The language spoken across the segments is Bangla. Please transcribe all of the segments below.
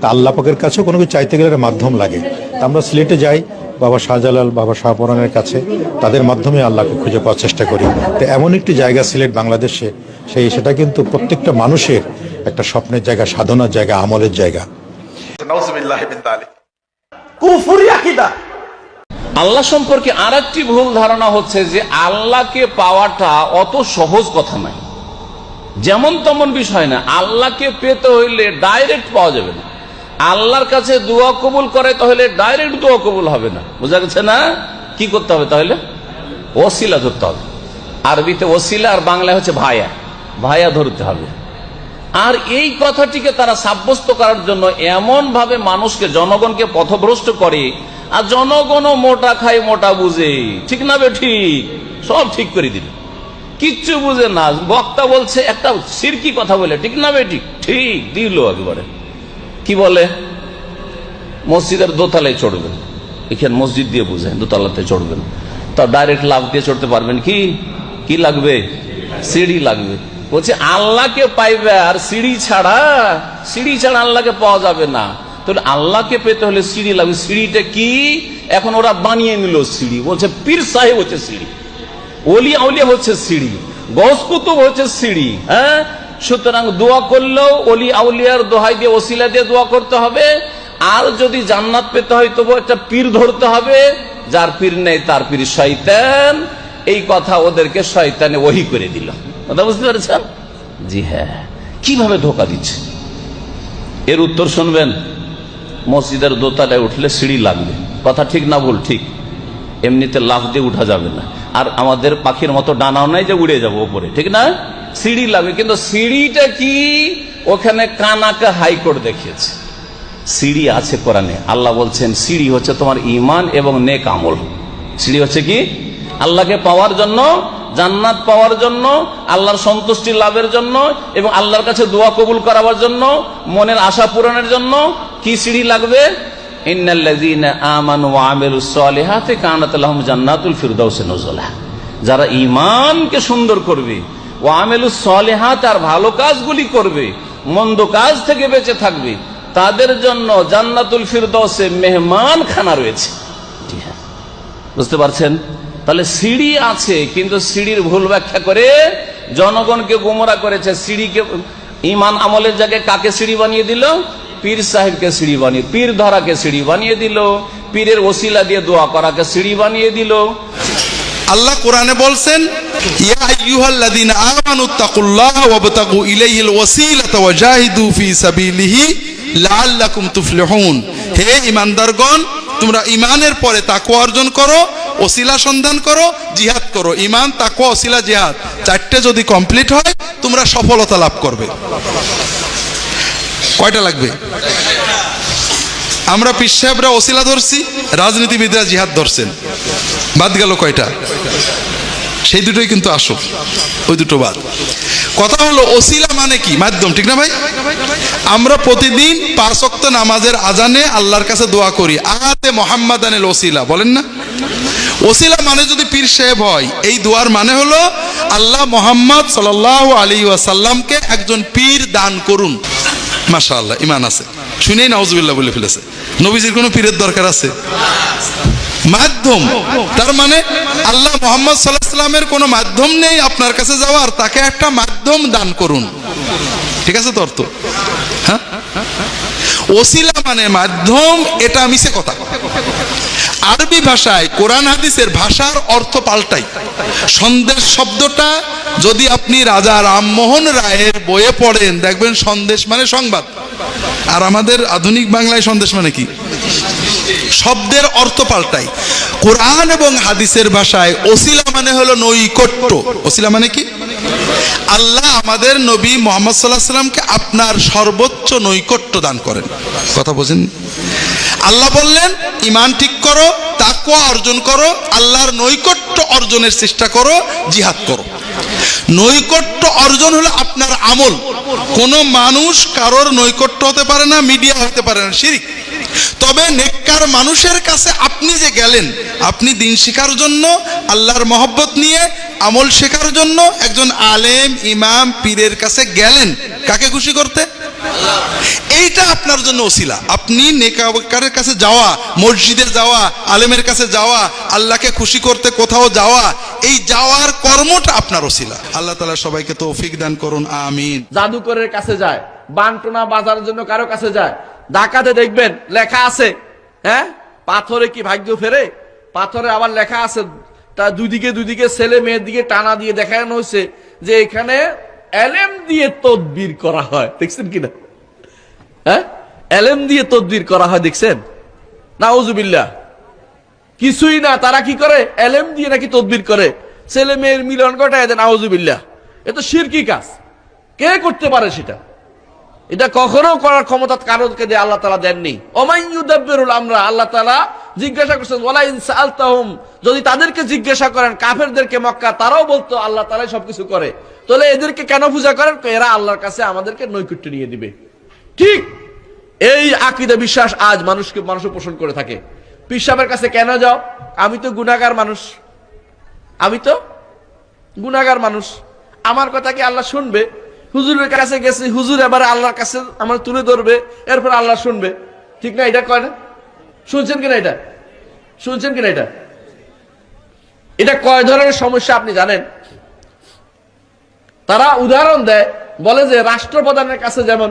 তা আল্লাহ পাকের কাছেও কোনো কিছু চাইতে গেলে একটা মাধ্যম লাগে। তা আমরা সিলেটে যাই বাবা শাহজালাল বাবা শাহপরানের কাছে তাদের মাধ্যমে আল্লাহকে খুঁজে পাওয়ার চেষ্টা করি। তো এমন একটি জায়গা সিলেট বাংলাদেশে সেই সেটা কিন্তু প্রত্যেকটা মানুষের একটা স্বপ্নের জায়গা সাধনার জায়গা আমলের জায়গা। আল্লাহ সম্পর্কে আর একটি ভুল ধারণা হচ্ছে যে আল্লাহকে পাওয়াটা অত সহজ কথা নয়। যেমন তেমন বিষয় না আল্লাহকে পেতে হইলে ডাইরেক্ট পাওয়া যাবে না। আল্লাহর কাছে দোয়া কবুল করে, তাহলে ডাইরেক্ট দোয়া কবুল হবে না। বোঝা গেছে না? কি করতে হবে তাহলে? ওসিলা ধরতে হবে। আরবিতে ওসিলা আর বাংলায় হচ্ছে ভায়া। ভায়া ধরতে হবে। আর এই কথাটিকে তারা সাব্যস্ত করার জন্য এমন ভাবে মানুষকে, জনগণকে পথভ্রষ্ট করে, আর জনগণও মোটা খায়, মোটা বুঝে। ঠিক না বে ঠিক? সব ঠিক করে দিল। কিচ্ছু বুঝে না। বক্তা বলছে, একটা সিরকি কথা বলে, ঠিক না বে ঠিক? ঠিক, দিল একবারে। কি বলে? মসজিদের দোতলায় চড়বেন। এখানে মসজিদ দিয়ে বুঝেন, দোতলাতে চড়বেন। তা ডাইরেক্ট লাভ দিয়ে চড়তে পারবেন কি? কি লাগবে? সিঁড়ি লাগবে। বলছে, আল্লাহকে পাইবে আর সিঁড়ি ছাড়া সিঁড়ি ছাড়া আল্লাহকে পাওয়া যাবে না। তাহলে আল্লাহকে পেতে হলে সিঁড়ি লাগবে। সিঁড়িটা কি? এখন ওরা বানিয়ে নিল সিঁড়ি। বলছে, পীর সাহেব হচ্ছে সিঁড়ি। অলি আউলিয়া হচ্ছে সিঁড়ি। গস কুতুব হচ্ছে সিঁড়ি। হ্যাঁ? সুতরাং দোয়া করলেও অলি আউলিয়ার দোহাই দিয়ে, ওসিলা দিয়ে দোয়া করতে হবে। আর যদি জান্নাত পেতে হয় তবু একটা পীর ধরতে হবে। যার পীর নেই, তার পীর শয়তান। এই কথা ওদেরকে শয়তানে ওহি করে দিল। কথা বুঝতে পেরেছেন? জি হ্যাঁ। কীভাবে ধোকা দিচ্ছে? এর উত্তর শুনবেন। মসজিদের দোতলায় উঠলে সিঁড়ি লাগবে। কথা ঠিক না ভুল? ঠিক। এমনিতে লাফ দিয়ে উঠা যাবে না। আর আমাদের পাখির মতো ডানাও নাই যে উড়ে যাব ওপরে। ঠিক না? সিঁড়ি লাগবে। কিন্তু সিঁড়িটা কি? ওখানে কানাকে হাইকোর্ট দেখিয়েছে। সিঁড়ি আছে কোরআনে। আল্লাহ বলছেন, সিঁড়ি হচ্ছে তোমার ইমান এবং নেক আমল। সিঁড়ি হচ্ছে কি? আল্লাহকে পাওয়ার জন্য, জান্নাত পাওয়ার জন্য, আল্লাহর সন্তুষ্টি লাভের জন্য এবং আল্লাহর কাছে দোয়া কবুল করাবার জন্য, মনের আশা পূরণের জন্য কি সিঁড়ি লাগবে? যারা ইমানকে সুন্দর করবে ও আমেলু সলেহাত আর ভালো কাজগুলি করবে, মন্দ কাজ থেকে বেঁচে থাকবে, তাদের জন্য জান্নাতুল ফিরদৌসে মেহমান খানা রয়েছে হ্যাঁ। বুঝতে পারছেন? তাহলে সিঁড়ি আছে, কিন্তু সিঁড়ির ভুল ব্যাখ্যা করে জনগণকে গুমরা করেছে। সিঁড়িকে, ইমান আমলের জায়গায় কাকে সিঁড়ি বানিয়ে দিল? পীর সাহেবকে সিঁড়ি বানিয়ে পীর ধরাকে সিঁড়ি বানিয়ে দিল। পীরের ওসিলা দিয়ে দোয়া করাকে সিঁড়ি বানিয়ে দিল। আল্লাহ কোরআনে বলছেন, ইয়া আইয়ুহাল্লাযীনা আমানুত্তাকুল্লাহা ওয়াবতাগু ইলাইহিল ওয়াসিলাতা ওয়াজাহিদু ফি সাবিলিহি লাআল্লাকুম তুফলিহুন। হে ঈমানদারগণ, তোমরা ঈমানের পরে তাকওয়া অর্জন করো, ওসিলা সন্ধান করো, জিহাদ করো। ঈমান, তাকওয়া, ওসিলা, জিহাদ চারটে যদি কমপ্লিট হয়, তোমরা সফলতা লাভ করবে। কয়টা লাগবে? আমরা পীর সাহেবরা ওসিলা ধরছি, রাজনীতিবিদরা জিহাদ ধরছেন। বাদ গেল কয়টা? সেই দুটোই কিন্তু আসো ওই দুটো বাদ। কথা হলো, ওসিলা মানে কি? মাধ্যম, ঠিক না ভাই? আমরা প্রতিদিন পাঁচ ওয়াক্ত নামাজের আজানে আল্লাহর কাছে দোয়া করি। আহাতে মোহাম্মদ আনিল ওসিলা, বলেন না? ওসিলা মানে যদি পীর সাহেব হয়, এই দোয়ার মানে হলো আল্লাহ মোহাম্মদ সাল আলী ওয়াসাল্লামকে একজন পীর দান করুন। মাশা আল্লাহ ইমান আছে। শুনেই নাউজুবিল্লাহ বলে ফেলেছে। নবীজির কোনো পীরের দরকার আছে? মাধ্যম। তার মানে আল্লাহ মোহাম্মদ সাল্লাহ সাল্লামের কোনো মাধ্যম নেই আপনার কাছে যাওয়ার, তাকে একটা মাধ্যম দান করুন। ঠিক আছে তো? অর্থ হ্যাঁ? ওসিলা মানে মাধ্যম, এটা মিশে কথা। আরবি ভাষায় কোরআন হাদিসের ভাষার অর্থ পাল্টাই। সন্দেশ শব্দটা যদি আপনি রাজা রামমোহন রায়ের বইয়ে পড়েন, দেখবেন সন্দেশ মানে সংবাদ। আর আমাদের আধুনিক বাংলায় সন্দেশ মানে কি? শব্দের অর্থ পাল্টাই। কোরআন এবং হাদিসের ভাষায় ওসিলা মানে হলো নৈকট্য। ওসিলা মানে কি? আল্লাহ আমাদের নবী মোহাম্মদ সাল্লাহ সাল্লামকে আপনার সর্বোচ্চ নৈকট্য দান করেন। কথা বোঝেন আল্লাহ বললেন, ইমান ঠিক করো তাকুয়া অর্জন করো, আল্লাহর নৈকট্য অর্জনের চেষ্টা করো, জিহাদ করো। নৈকট্য অর্জন হলো আপনার আমল। কোন মানুষ কারোর নৈকট্য হতে পারে না, মিডিয়া হতে পারে না, শিরিক। তবে নেককার মানুষের কাছে আপনি যে গেলেন, আপনি দিন শেখার জন্য, আল্লাহর মহব্বত নিয়ে, আমল শেখার জন্য একজন আলেম, ইমাম, পীরের কাছে গেলেন। কাকে খুশি করতে? এইটা আপনার জন্য ওসিলা। আপনি নেকাকারের কাছে যাওয়া, মসজিদে যাওয়া, আলেমের কাছে যাওয়া, আল্লাহকে খুশি করতে কোথাও যাওয়া, এই যাওয়ার কর্মটা আপনার ওসিলা। আল্লাহ তালা সবাইকে তৌফিক দান করুন, আমিন। জাদুকরের কাছে যায়, বান্টনা বাজার জন্য কারও কাছে যায় ডাকাতে দেখবেন, লেখা আছে। হ্যাঁ? পাথরে কি ভাগ্য ফেরে? পাথরে আবার লেখা আছে তার দুদিকে দুদিকে ছেলে মেয়ের দিকে টানা দিয়ে দেখানো হয়েছে যে এখানে এলেম দিয়ে তদবির করা হয়। দেখছেন কিনা হ্যাঁ? এলেম দিয়ে তদবির করা হয়, দেখছেন? না ওজুবিল্লা কিছুই না, তারা কি করে? এলেম দিয়ে নাকি তদবির করে। ছেলে মেয়ের মিলন ঘটায় দেন আউজুবিল্লা এ তো শিরকি কাজ। কে করতে পারে সেটা? এটা কখনো করার ক্ষমতা কারোকে দিয়ে আল্লাহ তালা দেননি। ওমাইয়ুদাব্বিরুল আমরা, আল্লাহ তালা জিজ্ঞাসা করছেন ইনসাআলতাহুম যদি তাদেরকে জিজ্ঞাসা করেন, কাফেরদেরকে মক্কা, তারাও বলতো আল্লাহ তালাই সবকিছু করে। তাহলে এদেরকে কেন পূজা করেন? এরা আল্লাহর কাছে আমাদেরকে নৈকট্য নিয়ে দিবে। ঠিক এই আকিদা বিশ্বাস আজ মানুষকে, মানুষ পোষণ করে থাকে। পিসাবের কাছে কেন যাও? আমি তো গুনাগার মানুষ। আমি তো গুনাগার মানুষ। আমার কথা কি আল্লাহ শুনবে? হুজুরের কাছে গেছি, হুজুর এবার আল্লাহর কাছে আমার তুলে ধরবে, এরপর আল্লাহ শুনবে। ঠিক না এটা কয় না? শুনছেন কিনা এটা? শুনছেন কিনা এটা? এটা কয় ধরনের সমস্যা আপনি জানেন? তারা উদাহরণ দেয়, বলে যে রাষ্ট্রপ্রধানের কাছে যেমন,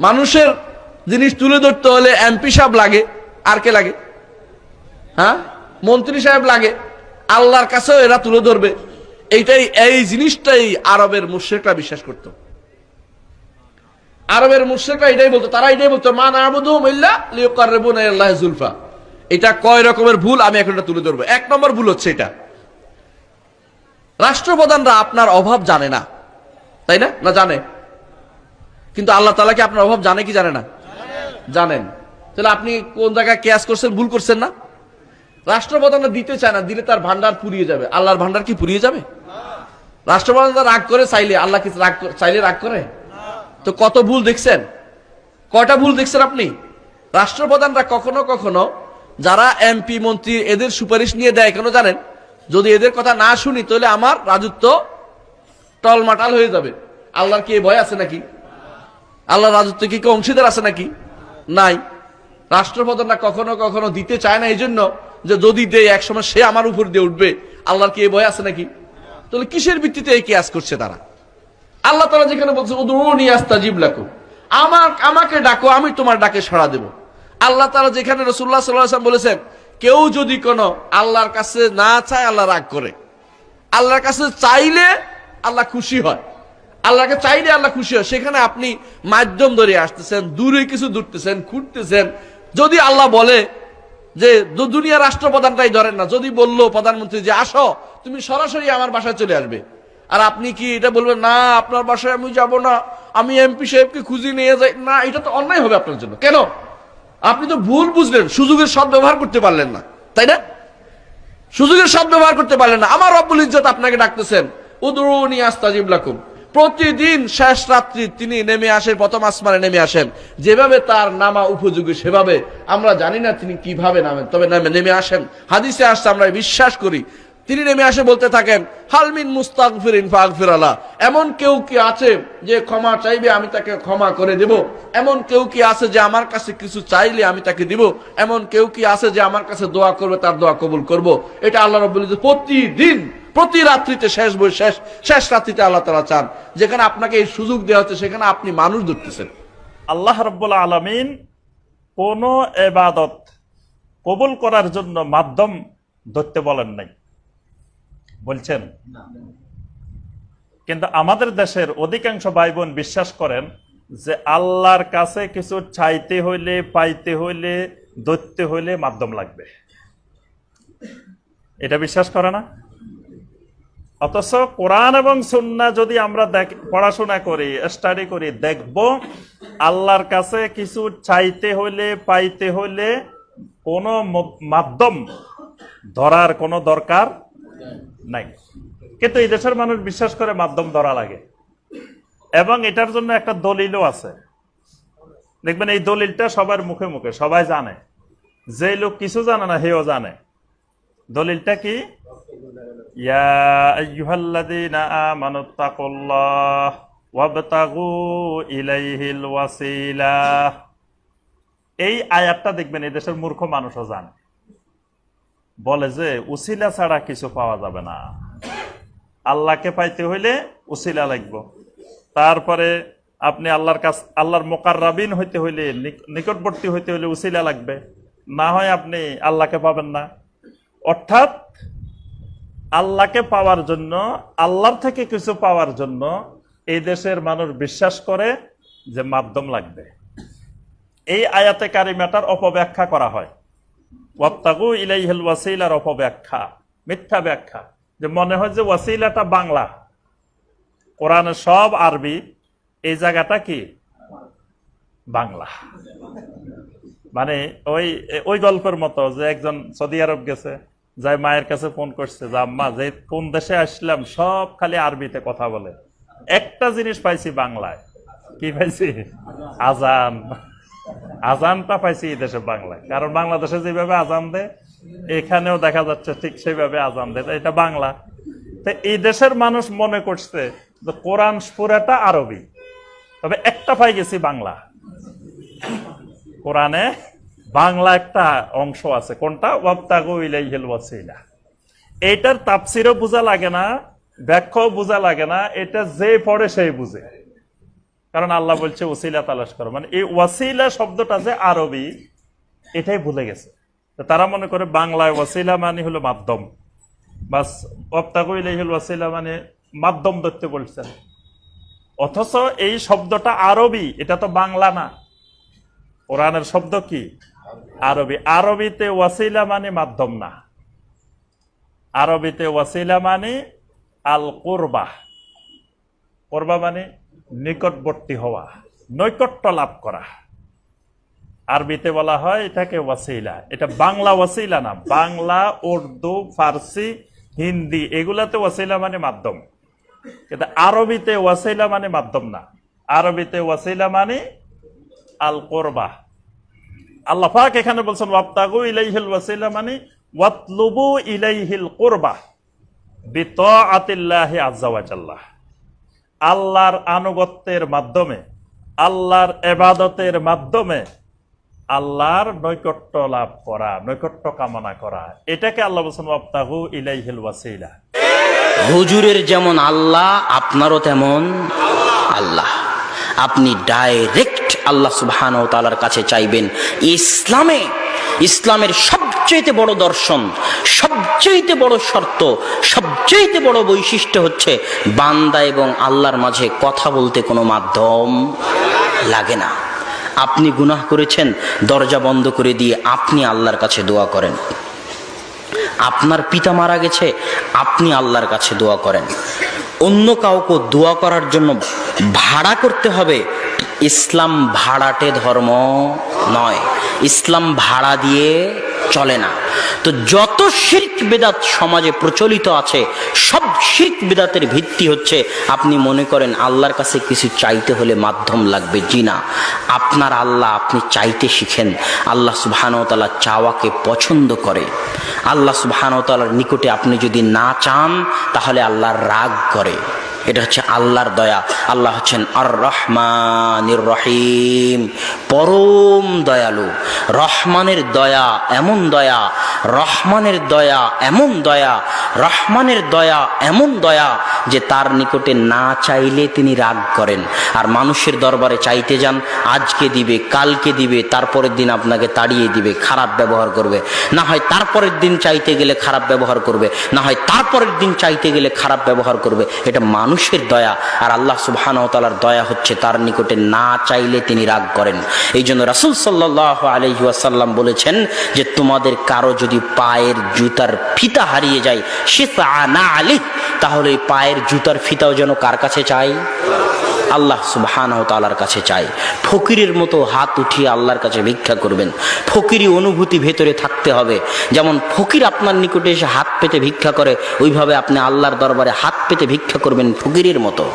মানুষের জিনিস তুলে ধরতে হলে এমপি সাহেব লাগে, আর কে লাগে? হ্যাঁ? মন্ত্রী সাহেব লাগে, আল্লাহর কাছেও এরা তুলে ধরবে। এইটাই, এই জিনিসটাই আরবের মুশ্রেকরা বিশ্বাস করত। আরবের মুশ্রেকরা এটাই বলতো, তারা এটাই বলতো ইলাল্লাহি যুলফা এটা কয় রকমের ভুল, আমি এখন এটা তুলে ধরবো। এক নম্বর ভুল হচ্ছে এটা। রাষ্ট্রপ্রধানরা আপনার অভাব জানে না, তাই না? না জানে? কিন্তু আল্লাহ তালা কি আপনার অভাব জানে কি জানে না? জানেন। তাহলে আপনি কোন জায়গায় কেয়াস করছেন, ভুল করছেন না? রাষ্ট্রপ্রধানরা দিতে চায় না, দিলে তার ভান্ডার পুড়িয়ে যাবে। আল্লাহর ভান্ডার কি পুড়িয়ে যাবে? রাষ্ট্রপ্রধানরা রাগ করে চাইলে, আল্লাহ কি রাগ চাইলে রাগ করে? তো কত ভুল দেখছেন? কয়টা ভুল দেখছেন আপনি? রাষ্ট্রপ্রধানরা কখনো কখনো যারা এমপি মন্ত্রী, এদের সুপারিশ নিয়ে দেয়, কেন জানেন? যদি এদের কথা না শুনি, তাহলে আমার রাজত্ব টলমাটাল হয়ে যাবে। আল্লাহর কি ভয় আছে নাকি? আল্লাহর রাজত্ব কি অংশীদার আছে নাকি? নাই। রাষ্ট্রপ্রধানরা কখনো কখনো দিতে চায় না এই জন্য যে যদি দেয়, একসময় সে আমার উপর দিয়ে উঠবে। আল্লাহর কি এই ভয় আছে নাকি? তাহলে কিসের ভিত্তিতে এই কেয়াস করছে তারা? আল্লাহ তালা যেখানে বলছে লাকু আমার, আমাকে ডাকো, আমি তোমার ডাকে সাড়া দেব। আল্লাহ তালা যেখানে রসুল্লাহ সাল্লাম বলেছেন, কেউ যদি কোনো আল্লাহর কাছে না চায়, আল্লাহ রাগ করে। আল্লাহর কাছে চাইলে আল্লাহ খুশি হয়। আল্লাহকে চাইলে আল্লাহ খুশি হয়। সেখানে আপনি মাধ্যম ধরে আসতেছেন, দূরে কিছু দূরতেছেন খুঁড়তেছেন যদি আল্লাহ বলে যে, দু- দুনিয়ার রাষ্ট্রপ্রধানটাই ধরেন না। যদি বলল প্রধানমন্ত্রী যে, আসো। তুমি সরাসরি আমার বাসায় চলে আসবে। আর আপনি কি এটা বলবেন, না, আপনার বাসায় আমি যাব না। আমি এমপি সাহেবকে খুঁজে নিয়ে যাই। না, এটা তো অন্যায় হবে আপনার জন্য। কেন? আপনি তো ভুল বুঝলেন, সুযোগের সদ ব্যবহার করতে পারলেন না। তাই না? সুযোগের সদ ব্যবহার করতে পারলেন না। আমার রব্বুল ইজ্জত আপনাকে ডাকতেছেন, উদরুনি আস্তাজিব লাকুম। প্রতিদিন শেষ রাত্রি তিনি নেমে আসেন, প্রথম আসমানে নেমে আসেন। যেভাবে তার নামা উপযোগী, সেভাবে। আমরা জানি না তিনি কীভাবে নামেন, তবে নামে নেমে আসেন। হাদিসে আসছে, আমরা বিশ্বাস করি তিনি নেমে আসে বলতে থাকেন হালমিন মুস্তাক মুস্তাগফিরিন ফাগফিরালা। এমন কেউ কি আছে যে ক্ষমা চাইবে, আমি তাকে ক্ষমা করে দেব? এমন কেউ কি আছে যে আমার কাছে কিছু চাইলে আমি তাকে দিব? এমন কেউ কি আছে যে আমার কাছে দোয়া করবে, তার দোয়া কবুল করব? এটা আল্লাহ রব্বুল প্রতিদিন, প্রতি রাত্রিতে শেষ বই, শেষ শেষ রাত্রিতে আল্লাহ তালা চান। যেখানে আপনাকে এই সুযোগ দেওয়া হচ্ছে, সেখানে আপনি মানুষ ধরতেছেন। আল্লাহ রব্বুল আলমিন কোন এবাদত কবুল করার জন্য মাধ্যম ধরতে বলেন নাই। বলছেন, কিন্তু আমাদের দেশের অধিকাংশ ভাই বোন বিশ্বাস করেন যে আল্লাহর কাছে কিছু চাইতে হইলে, পাইতে হইলে, ধরতে হইলে মাধ্যম লাগবে। এটা বিশ্বাস করে না? অথচ কোরআন এবং সুন্না যদি আমরা দেখ- পড়াশোনা করি স্টাডি করি, দেখব আল্লাহর কাছে কিছু চাইতে হইলে, পাইতে হইলে কোনো মাধ্যম ধরার কোনো দরকার নাই। কিন্তু এই দেশের মানুষ বিশ্বাস করে মাধ্যম ধরা লাগে। এবং এটার জন্য একটা দলিলও আছে। দেখবেন এই দলিলটা সবার মুখে মুখে, সবাই জানে। যে লোক কিছু জানে না হেও জানে। দলিলটা কি? এই আয়াতটা দেখবেন এদেশের মূর্খ মানুষও জানে। বলে যে উসিলা ছাড়া কিছু পাওয়া যাবে না। আল্লাহকে পাইতে হইলে উসিলা লাগবে। তারপরে আপনি আল্লাহর কাছ, আল্লাহর মোকাররাবিন হইতে হইলে, নিক- নিকটবর্তী হইতে হইলে উসিলা লাগবে। না হয় আপনি আল্লাহকে পাবেন না। অর্থাৎ, আল্লাহকে পাওয়ার জন্য, আল্লাহর থেকে কিছু পাওয়ার জন্য এই দেশের মানুষ বিশ্বাস করে যে মাধ্যম লাগবে। এই আয়াতে কারিমাটার অপব্যাখ্যা করা হয়। ওয়াত্তাগু ইলাইহিল ওয়াসিলার অপব্যাখ্যা, মিথ্যা ব্যাখ্যা। যে মনে হয় যে ওয়াসিলাটা বাংলা। কোরআনের সব আরবি, এই জায়গাটা কি? বাংলা। মানে ওই ওই গল্পের মতো যে একজন সৌদি আরব গেছে যাই মায়ের কাছে ফোন করছে, যে আম্মা, যে কোন দেশে আসলাম, সব খালি আরবিতে কথা বলে। একটা জিনিস পাইছি বাংলায়। কি পাইছি? আজান। আজানটা পাইছি এই দেশে বাংলায়। কারণ বাংলাদেশে যেভাবে আজান দেয়, এখানেও দেখা যাচ্ছে ঠিক সেইভাবে আজান দেয়। এটা বাংলা। তো এই দেশের মানুষ মনে করছে যে কোরআন পুরাটা আরবি। তবে একটা পাই গেছি বাংলা। কোরআনে বাংলা একটা অংশ আছে। কোনটা? ওয়াবতাগু ইলাইহিল ওয়াসিলা। এইটার তাফসিরও বোঝা লাগে না, ব্যাখ্যাও বোঝা লাগে না। এটা যে পড়ে সেই বুঝে। কারণ আল্লাহ বলছে, ওসিলা তালাশ করো। মানে এই ওয়াসিলা শব্দটা যে আরবি, এটাই ভুলে গেছে। তারা মনে করে বাংলায় ওয়াসিলা মানে হলো মাধ্যম। বাস, ওয়াবতাগু হল ওয়াসিলা মানে মাধ্যম ধরতে বলছেন। অথচ এই শব্দটা আরবি, এটা তো বাংলা না। কোরআনের শব্দ কি? আরবি। আরবিতে ওয়াসিলা মানে মাধ্যম না। আরবিতে ওয়াসিলা মানে আল কোরবা কোরবা মানে নিকটবর্তী হওয়া, নৈকট্য লাভ করা। আরবিতে বলা হয় এটাকে ওয়াসিলা। এটা বাংলা ওয়াসিলা না, বাংলা, উর্দু, ফার্সি, হিন্দি, এগুলাতে ওয়াসিলা মানে মাধ্যম। কিন্তু আরবিতে ওয়াসিলা মানে মাধ্যম না। আরবিতে ওয়াসিলা মানে আল কোরবা আল্লাহ পাক এখানে বলছেন, ওয়াবতাগু ইলাইহিল ওয়াসিলা মানে ওয়াতলুবু ইলাইহিল কোরবা বিতাআতিল্লাহি আজ্জা ওয়া জাল্লাহ। আল্লাহর আনুগত্যের মাধ্যমে, আল্লাহর এবাদতের মাধ্যমে আল্লাহর নৈকট্য লাভ করা, নৈকট্য কামনা করা। এটাকে আল্লাহ বলছেন ওয়াসিলা। হুজুরের যেমন আল্লাহ, আপনারও তেমন আল্লাহ। আপনি ডাইরেক্ট আল্লাহ সুবহান ও তালার কাছে চাইবেন, ইসলামে, ইসলামের সবচেয়ে বড় দর্শন সবচেয়ে বড় শর্ত সবচেয়ে বড় বৈশিষ্ট্য হচ্ছে বান্দা এবং আল্লাহর মাঝে কথা বলতে কোনো মাধ্যম লাগে না। আপনি গুনাহ করেছেন, দরজা বন্ধ করে দিয়ে আপনি আল্লাহর কাছে দোয়া করেন। আপনার পিতা মারা গেছে, আপনি আল্লাহর কাছে দোয়া করেন। অন্য কাউকে দোয়া করার জন্য ভাড়া করতে হবে ইসলাম ভাড়াটে ধর্ম নয়। ইসলাম ভাড়া দিয়ে চলে না। তো যত শির্ক বেদাত সমাজে প্রচলিত আছে, সব শির্ক বেদাতের ভিত্তি হচ্ছে, আপনি মনে করেন আল্লাহর কাছে কিছু চাইতে হলে মাধ্যম লাগবে। জি না। আপনার আল্লাহ আপনি চাইতে শিখেন। আল্লাহ সুবহানতালা চাওয়াকে পছন্দ করে। আল্লাহ সুবহানতালার নিকটে আপনি যদি না চান, তাহলে আল্লাহ রাগ করে। এটা হচ্ছে আল্লাহর দয়া। আল্লাহ হচ্ছেন আর রহমানির রহিম পরম দয়ালু। রহমানের দয়া এমন দয়া, রহমানের দয়া এমন দয়া, রহমানের দয়া এমন দয়া যে তার নিকটে না চাইলে তিনি রাগ করেন। আর মানুষের দরবারে চাইতে যান, আজকে দিবে, কালকে দিবে, তারপরের দিন আপনাকে তাড়িয়ে দিবে, খারাপ ব্যবহার করবে। না হয় তারপরের দিন চাইতে গেলে খারাপ ব্যবহার করবে, না হয় তারপরের দিন চাইতে গেলে খারাপ ব্যবহার করবে। এটা মানুষের দয়া আর আল্লাহ সুবাহানতালার দয়া হচ্ছে তার নিকটে না চাইলে তিনি রাগ করেন। এই জন্য রাসুল সাল্লাহ আলহিউসাল্লাম বলেছেন যে, তোমাদের কারও যদি পায়ের জুতার ফিতা হারিয়ে যায় সে না আলি তাহলে পায়ের জুতার ফিতাও যেন কার কাছে চাই? আল্লাহ সুবহান তালার কাছে চাই ফকিরের মতো হাত উঠিয়ে আল্লাহর কাছে ভিক্ষা করবেন। ফকিরি অনুভূতি ভেতরে থাকতে হবে। যেমন ফকির আপনার নিকটে এসে হাত পেতে ভিক্ষা করে, ওইভাবে আপনি আল্লাহর দরবারে হাত পেতে ভিক্ষা করবেন ফকিরের মতো।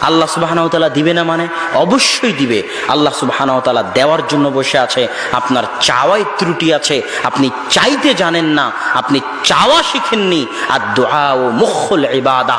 আল্লাহ সুবাহানতালা দিবে না মানে? অবশ্যই দিবে। আল্লাহ সুবাহানতালা দেওয়ার জন্য বসে আছে। আপনার চাওয়াই ত্রুটি আছে। আপনি চাইতে জানেন না। আপনি চাওয়া শিখেননি। আর দোয়া ও মুখল ইবাদা